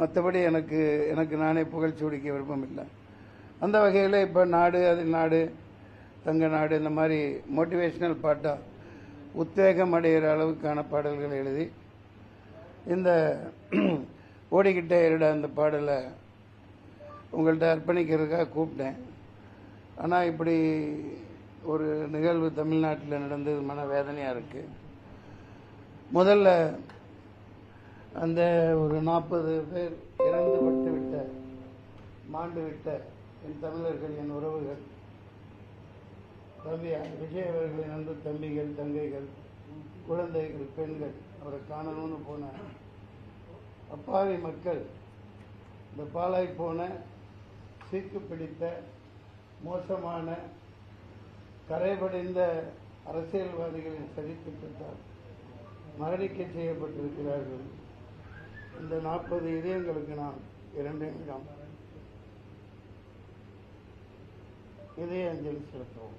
மற்றபடி எனக்கு எனக்கு நானே புகழ்ச்சூடிக்க விருப்பம் இல்லை. அந்த வகையில் இப்போ நாடு அது நாடு தங்க நாடு இந்த மாதிரி மோட்டிவேஷ்னல் பாட்டாக உத்வேகம் அடைகிற அளவுக்கான பாடல்கள் எழுதி இந்த ஓடிக்கிட்டே இருட அந்த பாடலை உங்கள்கிட்ட அர்ப்பணிக்கிறதுக்காக கூப்பிட்டேன். ஆனால் இப்படி ஒரு நிகழ்வு தமிழ்நாட்டில் நடந்தது மன வேதனையாக இருக்குது முதல்ல அந்த ஒரு நாற்பது பேர் இறந்து விட்டு விட்ட மாண்டு விட்ட என் தமிழர்கள் என் உறவுகள் தம்பி விஜய் அவர்களின் அன்பு தம்பிகள் தங்கைகள் குழந்தைகள் பெண்கள் அவரை காணணும்னு போன அப்பாவி மக்கள் இந்த பாலாய் போன சீக்கு பிடித்த மோசமான கரைபடைந்த அரசியல்வாதிகளின் சதித்திட்டத்தால் மரணிக்க செய்யப்பட்டிருக்கிறார்கள். இந்த நாற்பது இதயங்களுக்கு நான் இரண்டு நிமிடம் இதய அஞ்சலி செலுத்துவோம்.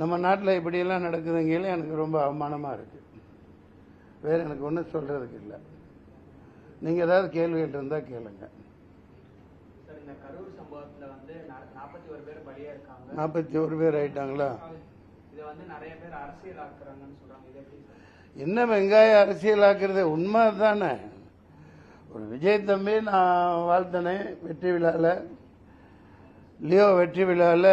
நம்ம நாட்டில் இப்படியெல்லாம் நடக்குதுங்கையில எனக்கு ரொம்ப அவமானமாக இருக்கு. வேற எனக்கு ஒன்றும் சொல்றதுக்கு இல்லை. நீங்கள் ஏதாவது கேள்விகள் இருந்தால் கேளுங்க. நாற்பத்தி ஒரு பேர் ஆயிட்டாங்களா? என்ன வெங்காய அரசியலாக்குறது? உண்மை தானே ஒரு விஜய் தம்பி நான் வாழ்த்தனேன் வெற்றி விழாவில் லியோ வெற்றி விழாவில்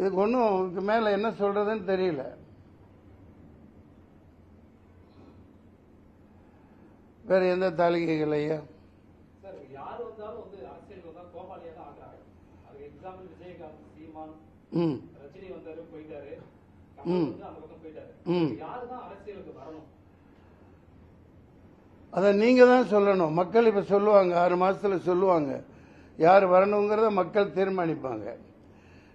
இதுக்கு ஒன்றும் இதுக்கு மேல என்ன சொல்றதுன்னு தெரியல. வேற எந்த தாலிகைகள் ஐயா? ம். அதை நீங்க தான் சொல்லணும். மக்கள் இப்ப சொல்லுவாங்க ஆறு மாசத்துல சொல்லுவாங்க. யார் வரணுங்கிறத மக்கள் தீர்மானிப்பாங்க.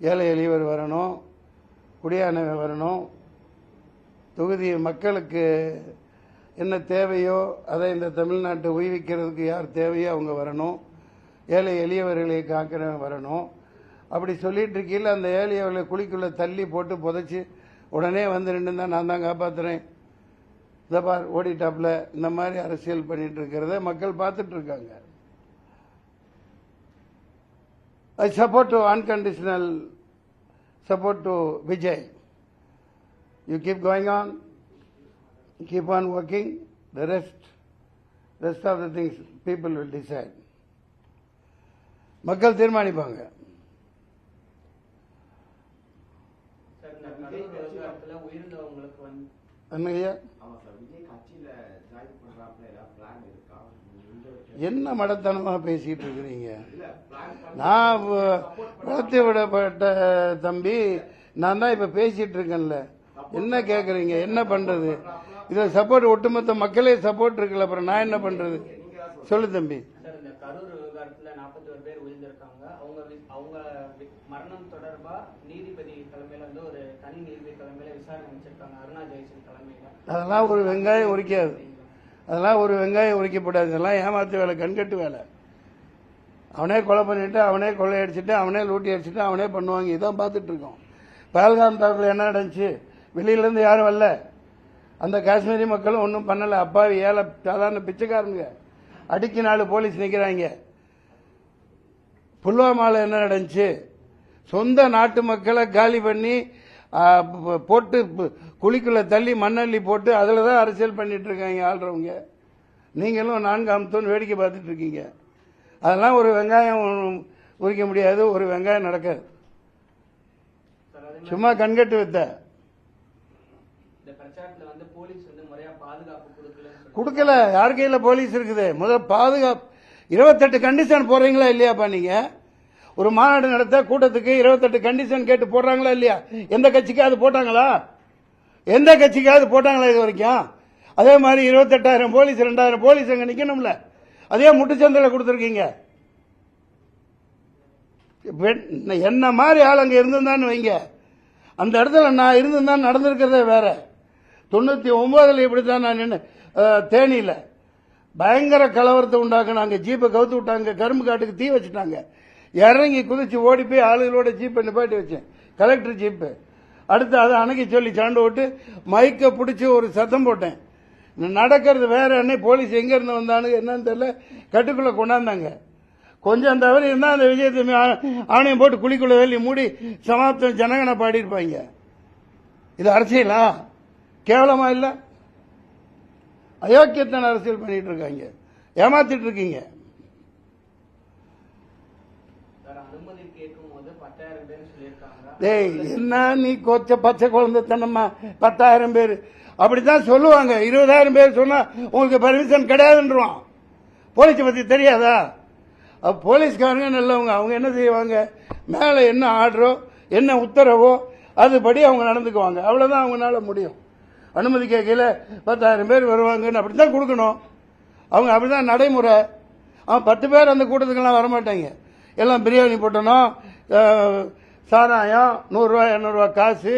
ஏழை எளியவர் வரணும் குடியானவன் வரணும். தொகுதி மக்களுக்கு என்ன தேவையோ அதை இந்த தமிழ்நாட்டை உய்விக்கிறதுக்கு யார் தேவையோ அவங்க வரணும். ஏழை எளியவர்களை காக்கிறவன் வரணும். அப்படி சொல்லிட்டு இருக்கையில் அந்த ஏழையவர்களை குழிக்குள்ள தள்ளி போட்டு புதைச்சி உடனே வந்து நின்றுதான் நான் தான் காப்பாத்துறேன். இந்த பார் ஓடிட்டாப்பில் இந்த மாதிரி அரசியல் பண்ணிட்டு இருக்கிறத மக்கள் பார்த்துட்டு இருக்காங்க. I support to unconditional support to Vijay you keep going on keep on working the rest rest of the things people will decide மக்கள் தீர்மானிப்பாங்க சார் இந்த கரூர் விவகாரத்துல உயிரிழந்தவங்களுக்கு வந்து என்னங்கய்யா என்ன மடத்தனமா பேசிட்டு இருக்கிறீங்க? நான் வளர்த்து விடப்பட்ட தம்பி நான் தான் இப்ப பேசிட்டு இருக்கேன்ல. என்ன கேக்குறீங்க? என்ன பண்றது? இத சப்போர்ட் ஒட்டுமொத்த மக்களே சப்போர்ட் இருக்குல்ல அப்புறம் நான் என்ன பண்றது? சொல்லு தம்பி. சார் இந்த கரூர் விவகாரத்துல நாற்பத்தி ஒரு பேர் உயிர்ந்திருக்காங்க. அவங்க வி- அவங்க வி- மரணம் தொடர்பா நீதிபதி தலைமையில வந்து ஒரு தனி நீதிபதி தலைமையில விசாரணை வச்சிருக்காங்க. அருணா ஜெயசன் தலைமையில. அதெல்லாம் ஒரு வெங்காயம் உரிக்காது. அதெல்லாம் ஒரு வெங்காயம் உரிக்கப்படாது இதெல்லாம் ஏமாத்து வேலை கண்கட்டு வேலை. அவனே கொலை பண்ணிட்டு அவனே கொள்ளையடிச்சிட்டு அவனே லூட்டி அடிச்சிட்டு அவனே பண்ணுவாங்க. இதான் பார்த்துட்டு இருக்கோம் பஹல்காம் தாக்குல என்ன நடந்துச்சு? வெளியிலேருந்து யாரும் வரல. அந்த காஷ்மீரி மக்களும் ஒன்றும் பண்ணலை. அப்பாவி ஏழை சாதாரண பிச்சைக்காரனுங்க. அடிக்க நாலு போலீஸ் நிற்கிறாங்க புல்வாமாவில் என்ன நடந்துச்சு? சொந்த நாட்டு மக்களை காலி பண்ணி போட்டு குழிக்குள்ள தள்ளி மண்ணள்ளி போட்டு அதில் தான் அரசியல் பண்ணிட்டு இருக்காங்க ஆள்றவங்க. நீங்களும் நான்காம் தூண் வேடிக்கை பார்த்துட்டு இருக்கீங்க. அதெல்லாம் ஒரு வெங்காயம் உரிக்க முடியாது ஒரு வெங்காயம் நடக்காது. சும்மா கண்கட்டு வித்த. கொடுக்கல. யார் கையில் போலீஸ் இருக்குது? முதல் பாதுகாப்பு இருபத்தெட்டு கண்டிஷன் போடுறீங்களா இல்லையாப்பா நீங்க? ஒரு மாநாடு நடத்த கூட்டத்துக்கு இருபத்தெட்டு கண்டிஷன் கேட்டு போடுறாங்களா இல்லையா? எந்த கட்சிக்காவது போட்டாங்களா? எந்த கட்சிக்காவது போட்டாங்களா இது வரைக்கும்? அதே மாதிரி இருபத்தெட்டாயிரம் போலீஸ் ரெண்டாயிரம் போலீஸ் அங்கே நிற்கணும்ல அதே முட்டுச்சந்தையில் கொடுத்துருக்கீங்க. என்ன மாதிரி ஆள் அங்கே இருந்திருந்தான்னு வைங்க. அந்த இடத்துல நான் இருந்திருந்தா நடந்திருக்கிறதே வேற. ஒம்போதில் இப்படி தான் நான் நின்று தேனியில். பயங்கர கலவரத்தை உண்டாக்குனாங்க. ஜீப்பை கவுத்து விட்டாங்க. கரும்பு காட்டுக்கு தீ வச்சுட்டாங்க. இறங்கி குதிச்சு ஓடி போய் ஆளுகளோட ஜீப்பை நிப்பாட்டி வச்சேன். கலெக்டர் ஜீப்பு அடுத்து அதை அணைக்க சொல்லி சாண்டு விட்டு மைக்கை பிடிச்சி ஒரு சத்தம் போட்டேன். நடக்கிறது வேற என்ன போலீஸ் எங்க இருந்து வந்தானு என்னன்னு தெரியல. கட்டுக்குள்ள கொண்டாந்தாங்க. கொஞ்சம் தவறி இருந்தால் அந்த விஜயத்தமி ஆணையம் போட்டு குழிக்குள்ள வேலி மூடி சமாப்தம் ஜனகனை பாடியிருப்பாங்க. இது அரசியலா? கேவலமா இல்லை? அயோக்கியத்தன அரசியல் பண்ணிட்டு இருக்காங்க. ஏமாத்திட்டு இருக்கீங்க சார் அனுமதி கேட்கும் போது பத்தாயிரம் பேர் சொல்லியிருக்காங்க டேய் என்ன நீ கொச்ச பச்சை குழந்தைத்தனமா? பத்தாயிரம் பேர். அப்படித்தான் சொல்லுவாங்க. இருபதாயிரம் பேர் சொன்னா உங்களுக்கு பர்மிஷன் கிடையாதுன்றான் போலீஸ் பத்தி தெரியாதா? போலீஸ்காரங்க நல்லவங்க. அவங்க என்ன செய்வாங்க? மேல என்ன ஆர்டரோ என்ன உத்தரவோ அதுபடி அவங்க நடந்துக்குவாங்க. அவ்வளவுதான் அவங்களால முடியும். அனுமதி கேட்கல பத்தாயிரம் பேர் வருவாங்கன்னு அப்படித்தான் கொடுக்கணும். அவங்க அப்படிதான் நடைமுறை. அவன் பத்து பேர் அந்த கூட்டத்துக்கெல்லாம் வரமாட்டாங்க. எல்லாம் பிரியாணி போட்டணும் சாராயம் நூறுரூவா இரநூறுவா காசு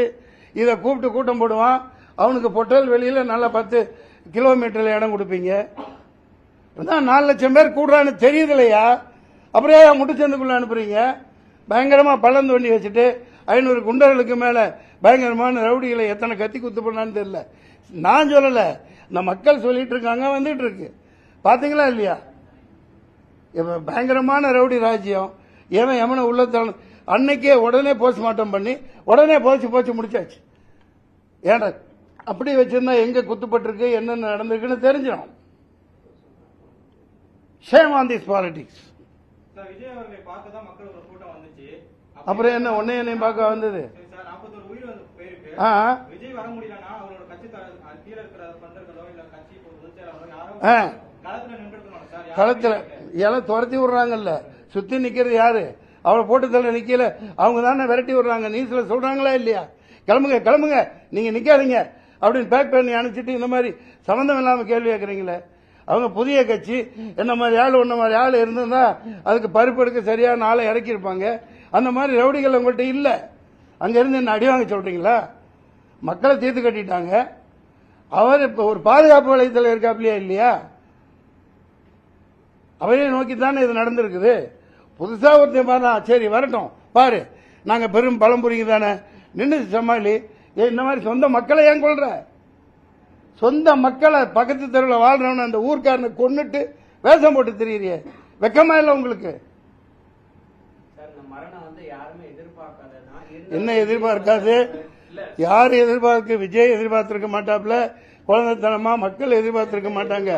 இதை கூப்பிட்டு கூட்டம் போடுவான். அவனுக்கு பொட்டல் வெளியில் நல்லா பத்து கிலோமீட்டரில் இடம் கொடுப்பீங்க. தான் நாலு லட்சம் பேர் கூடுறான்னு தெரியுது இல்லையா அப்புறம் ஏன் முட்டுச்சந்துக்குள்ள அனுப்புறீங்க. பயங்கரமாக பள்ளம் தோண்டி வச்சுட்டு ஐநூறு குண்டர்களுக்கு மேலே பயங்கரமான ரவுடிகளை எத்தனை கத்தி குத்து பண்ணான்னு தெரியல. நான் சொல்லலை. இந்த மக்கள் சொல்லிட்டு இருக்காங்க வந்துட்டு இருக்கு. பார்த்தீங்களா இல்லையா? பயங்கரமான ரவுடி ராஜ்யம். ஏன் எவனை உள்ள அன்னைக்கே உடனே போஸ்ட்மார்ட்டம் பண்ணி உடனே போச்சு போச்சு முடிச்சாச்சு. ஏன்டா அப்படி வச்சிருந்தா எங்க குத்துப்பட்டிருக்கு என்னென்ன நடந்திருக்குன்னு தெரிஞ்சிடும். ஷேம் ஆன் திஸ் பாலிடிக்ஸ் அப்புறம் என்ன உன்னை என்னையும் பார்க்க வந்தது? களத்துல. எல்லாம் துரத்தி விடுறாங்கல்ல. சுத்தி நிக்கிறது யாரு? அவளை போட்டு தள்ள நிக்கல. அவங்க தானே விரட்டி விடுறாங்க. நியூஸ்ல சொல்றாங்களா இல்லையா? கிளம்புங்க கிளம்புங்க. நீங்க நிக்காதீங்க. அப்படின்னு பேக் பண்ணி அனுப்பிச்சிட்டு இந்த மாதிரி சம்மந்தம் இல்லாம கேள்வி கேட்கறீங்களே அவங்க புதிய கட்சி. என்ன மாதிரி ஆள் ஒன்ன மாதிரி ஆள் இருந்திருந்தா அதுக்கு பருப்பு எடுக்க சரியான ஆளை இறக்கியிருப்பாங்க. அந்த மாதிரி ரவுடிகள் உங்கள்கிட்ட இல்ல. அங்கிருந்து என்ன அடிவாங்க சொல்றீங்களா? மக்களை தீர்த்து கட்டிட்டாங்க. அவர் இப்போ ஒரு பாதுகாப்பு வளையத்தில் இருக்காப்லையா இல்லையா? அவரே நோக்கி தானே இது நடந்திருக்குது. புதுசா ஒருத்தன் பாரு சரி வரட்டும். பாரு நாங்க பெரும் பழம்புரிங்க தானே? நின்று சமாளி ஏன் இந்த மாதிரி சொந்த மக்களை ஏன் கொள்ற சொந்த மக்களை பக்கத்து தெருவில் வாழ்றவன அந்த ஊர்க்காரனை கொன்னுட்டு வேஷம் போட்டு தெரியுறியே. வெக்கமா இல்லை உங்களுக்கு? என்ன எதிர்பார்க்காது? யார் எதிர்பார்க்க? விஜய் எதிர்பார்த்திருக்க மாட்டாப்ல. குழந்தைத்தனமா மக்கள் எதிர்பார்த்திருக்க மாட்டாங்க.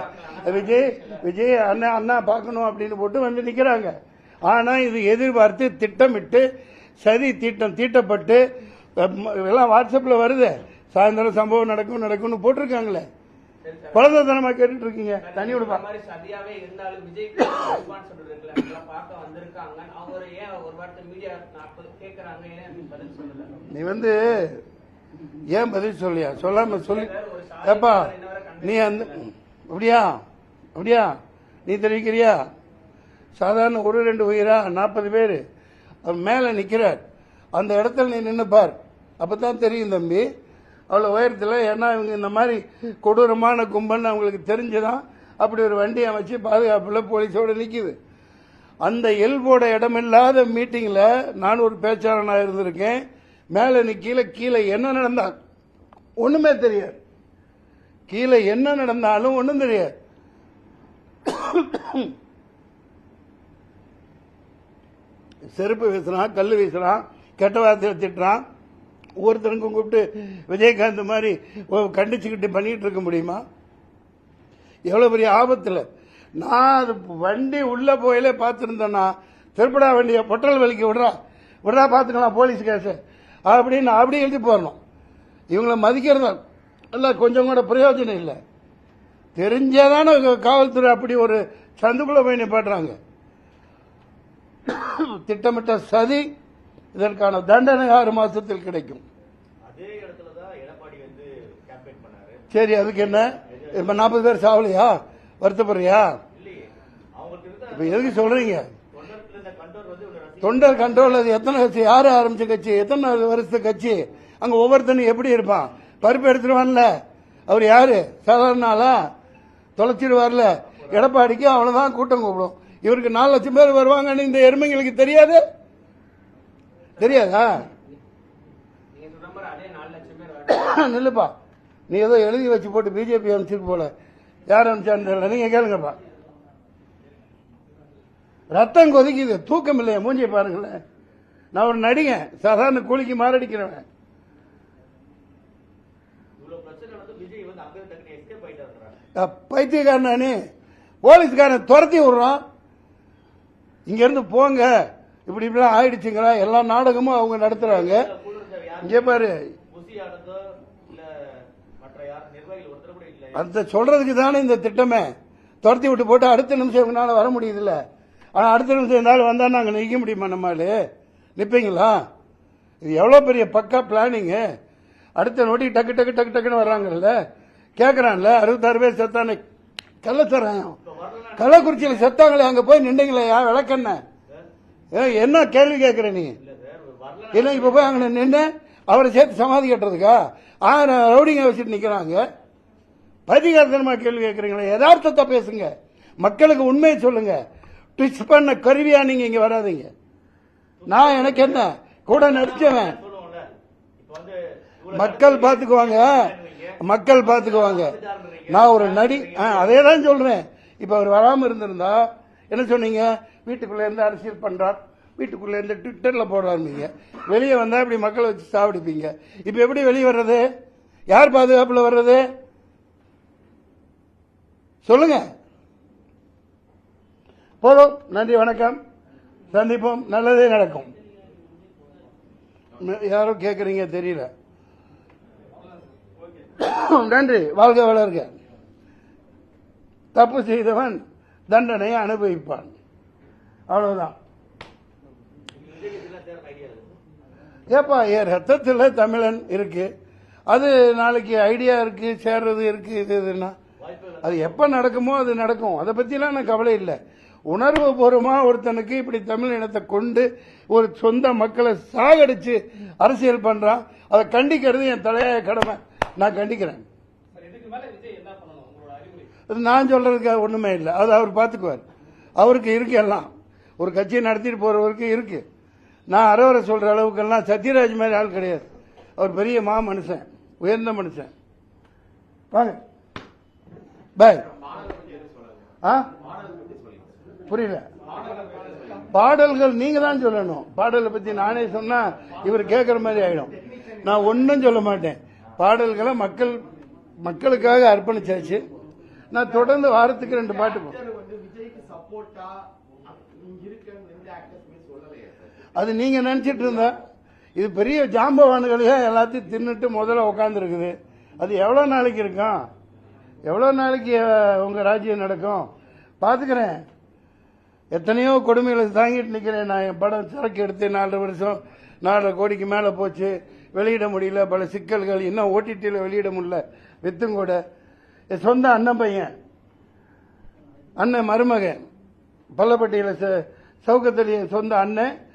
விஜய் விஜய் அண்ணா அண்ணா பார்க்கணும் அப்படின்னு போட்டு வந்து நிக்கிறாங்க. ஆனா இது எதிர்பார்த்து திட்டமிட்டு சதி திட்டம் தீட்டப்பட்டு எல்லாம் வாட்ஸ்அப்ல வருது. சாயந்தரம் சம்பவம் நடக்கும் நடக்கும்னு போட்டிருக்காங்களே. சரி சார் குழந்தைத்தனமா கேட்டுட்டு இருக்கீங்க தண்ணி விடுப்பா நீ வந்து ஏன் பதில் சொல்லியா? சொல்லாம சொல்லி ஏப்பா நீ அந்த அப்படியா? அப்படியா? நீ தெரிவிக்கிறியா? சாதாரண ஒரு ரெண்டு உயிரா நாற்பது பேர். மேலே நிற்கிறார் அந்த இடத்துல நீ நின்றுப்பார் பார். அப்பதான் தெரியும் தம்பி அவ்வளோ உயரத்தில் ஏன்னா இவங்க இந்த மாதிரி கொடூரமான கும்பல்னு அவங்களுக்கு தெரிஞ்சுதான் அப்படி ஒரு வண்டி அமைச்சு பாதுகாப்பில் போலீஸோட நிற்கிது அந்த எல்போட இடமில்லாத மீட்டிங்கில் நான் ஒரு பேச்சாளனாக இருந்திருக்கேன். மேலே நீ கீழே கீழே என்ன நடந்தா ஒன்றுமே தெரியாது. கீழே என்ன நடந்தாலும் ஒன்றும் தெரியாது. செருப்பு வீசுறான் கல் வீசுறான் கெட்ட வார்த்தையை திட்டுறான் ஒவ்வொருத்தருக்கும் கூப்பிட்டு விஜயகாந்த் மாதிரி ஓ, கண்டிச்சுக்கிட்டு பண்ணிட்டு இருக்க முடியுமா? எவ்வளோ பெரிய ஆபத்தில். நான் அது வண்டி உள்ள போயில பார்த்துருந்தேன்னா திருப்படா வண்டியை பொட்டல் வலிக்கு விடுறா விடுறா பார்த்துக்கலாம் போலீஸ் கேஸு. அப்படின்னு அப்படி எழுதி போடணும். இவங்களை மதிக்கிறதா இல்லை கொஞ்சம் கூட பிரயோஜனம் இல்லை. தெரிஞ்சாதானே காவல்துறை அப்படி ஒரு சந்துக்குள்ள போய் நிப்பாட்டுறாங்க. திட்டமிட்ட சதி இதற்கான தண்டனை ஆறு மாசத்தில் கிடைக்கும். சரி அதுக்கு என்ன? இப்ப நாற்பது பேர் சாவலையா? வருத்தப்படுறியா? இப்ப எதுக்கு சொல்றீங்க? தொண்டர் கண்ட்ரோல் அது எத்தனை கட்சி? யாரு ஆரம்பிச்ச கட்சி? எத்தனை வருஷத்து கட்சி? அங்க ஒவ்வொருத்தனும் எப்படி இருப்பான்? பருப்பு எடுத்துருவான்ல. அவர் யாரு? சாதாரண ஆளா? தொலைச்சிடுவார்ல. எடப்பாடிக்கு அவ்வளவுதான் கூட்டம் கூப்பிடும். இவருக்கு நாலு லட்சம் பேர் வருவாங்கன்னு இந்த எருமைங்களுக்கு தெரியாது? தெரியாதா? நில்லுப்பா. நீ ஏதோ எழுதி வச்சு போட்டு பிஜேபி அனுப்பிச்சிட்டு போல. யார் அனுப்பிச்சான்னு தெரியல. நீங்க கேளுங்கப்பா. ரத்தம் கொதிக்குது. தூக்கம் இல்லையா? மூஞ்சியை பாருங்களேன். நான் ஒரு நடிகன். சாதாரண கூலிக்கு மாரடிக்கிறவன். பைத்தியக்காரன் நானு. போலீஸ்காரன் துரத்தி விடுறான். இங்க இருந்து போங்க. இப்படி இப்படிலாம் ஆயிடுச்சுங்களா? எல்லா நாடகமும் அவங்க நடத்துறாங்க. இங்க பாரு. அந்த சொல்றதுக்கு தானே இந்த திட்டமே. துரத்தி விட்டு போட்டு அடுத்த நிமிஷம் இவங்களால வர முடியுதுல்ல. ஆனா அடுத்த நிமிஷம் இருந்தாலும் வந்தா நாங்க நிக்க முடியுமா நம்மால நிப்பீங்களா? இது எவ்வளவு பெரிய பக்கா பிளானிங்கு. அடுத்த நோட்டி டக்கு டக்கு டக்கு டக்குன்னு வர்றாங்கல்ல. கேக்குறான்ல அறுபத்தாறு பேர் செத்தானே. கள்ளத்தராயம். கள்ளக்குறிச்சியில் செத்தாங்களே அங்க போய் நின்றீங்களே யா விளக்கண்ண என்ன கேள்வி கேட்கிற நீ? இல்ல இல்லை இப்ப போய் அங்க நின்று அவரை சேர்த்து சமாதி கட்டுறதுக்கா? ஆயிரம் ரவுடிங்க வச்சுட்டு நிக்கிறாங்க. பரிகாரத்தனமா கேள்வி கேட்கறீங்களா யதார்த்தத்தை பேசுங்க. மக்களுக்கு உண்மையை சொல்லுங்க. ட்விச் பண்ண கருவியா நீங்க இங்க வராதீங்க. நான் எனக்கு என்ன? கூட நடிச்சவன். மக்கள் பாத்துக்குவாங்க மக்கள் பாத்துக்குவாங்க நான் ஒரு நடி அதே தான் சொல்றேன். இப்ப அவர் வராமல் இருந்திருந்தா என்ன சொன்னீங்க? வீட்டுக்குள்ளேருந்து அரசியல் பண்றார். வீட்டுக்குள்ளே இருந்து ட்விட்டரில் போடுறாருங்க வெளியே வந்தால் இப்படி மக்களை வச்சு சாப்பிடுப்பீங்க இப்போ எப்படி வெளியே வர்றது? யார் பாதுகாப்பில் வர்றது? சொல்லுங்க. போதும். நன்றி வணக்கம். சந்திப்போம். நல்லதே நடக்கும். யாரும் கேட்குறீங்க தெரியல. நன்றி. வாழ்க வளர்க. தப்பு செய்தவன் தண்டனையை அனுபவிப்பான். அவ்வளவுதான். ஏப்பா என் ரத்தத்தில் தமிழன் இருக்கு. அது நாளைக்கு ஐடியா இருக்கு சேர்றது இருக்கு இது இதுன்னா. அது எப்ப நடக்குமோ அது நடக்கும். அதை பத்திலாம் நான் கவலை இல்லை. உணர்வு பூர்வமா ஒருத்தனுக்கு இப்படி தமிழ் இனத்தை கொண்டு ஒரு சொந்த மக்களை சாகடிச்சு அரசியல் பண்றான். அதை கண்டிக்கிறது என் தலையாய கடமை. நான் கண்டிக்கிறேன் சார் இதுக்கு மேல விஜய் என்ன பண்ணணும் உங்களோட அறிவுரை அது நான் சொல்றதுக்கு ஒண்ணுமே இல்லை. அது அவர் பார்த்துக்குவார் அவருக்கு இருக்கு எல்லாம். ஒரு கட்சியை நடத்திட்டு போறவருக்கு இருக்கு. நான் அறவரை சொல்ற அளவுக்கெல்லாம் சத்யராஜ் மாதிரி ஆள் கிடையாது. அவர் பெரிய மா மனுஷன் உயர்ந்த மனுஷன். வாங்க. பாய். ஆ? புரியல. பாடல்கள் நீங்க தான் சொல்லணும். பாடலை பத்தி நானே சொன்னா இவர் கேட்கற மாதிரி ஆயிடும். நான் ஒன்னும் சொல்ல மாட்டேன். பாடல்களை மக்கள் மக்களுக்காக அர்ப்பணிச்சாச்சு. நான் தொடர்ந்து வாரத்துக்கு ரெண்டு பாட்டு அது நீங்க நினைச்சிட்டு இருந்தா இது பெரிய ஜாம்பவான்களையே எல்லாத்தையும் தின்னுட்டு முதல்ல உட்காந்துருக்குது அது எவ்வளவு நாளைக்கு இருக்கும்? எவ்வளவு நாளைக்கு அஹ், உங்க ராஜ்யம் நடக்கும்? பாத்துக்கிறேன். எத்தனையோ கொடுமைகளை தாங்கிட்டு நிக்கிறேன். நான் என் படம் சரக்கு எடுத்து நாலரை வருஷம் நாலரை கோடிக்கு மேல போச்சு. வெளியிட முடியல. பல சிக்கல்கள் இன்னும் ஓடிடியில் வெளியிட முடியல. வித்தும் கூட சொந்த அண்ணன் பையன். அண்ணன் மருமகன். பள்ளப்பட்டியில் ச- என் சொந்த அண்ணன்.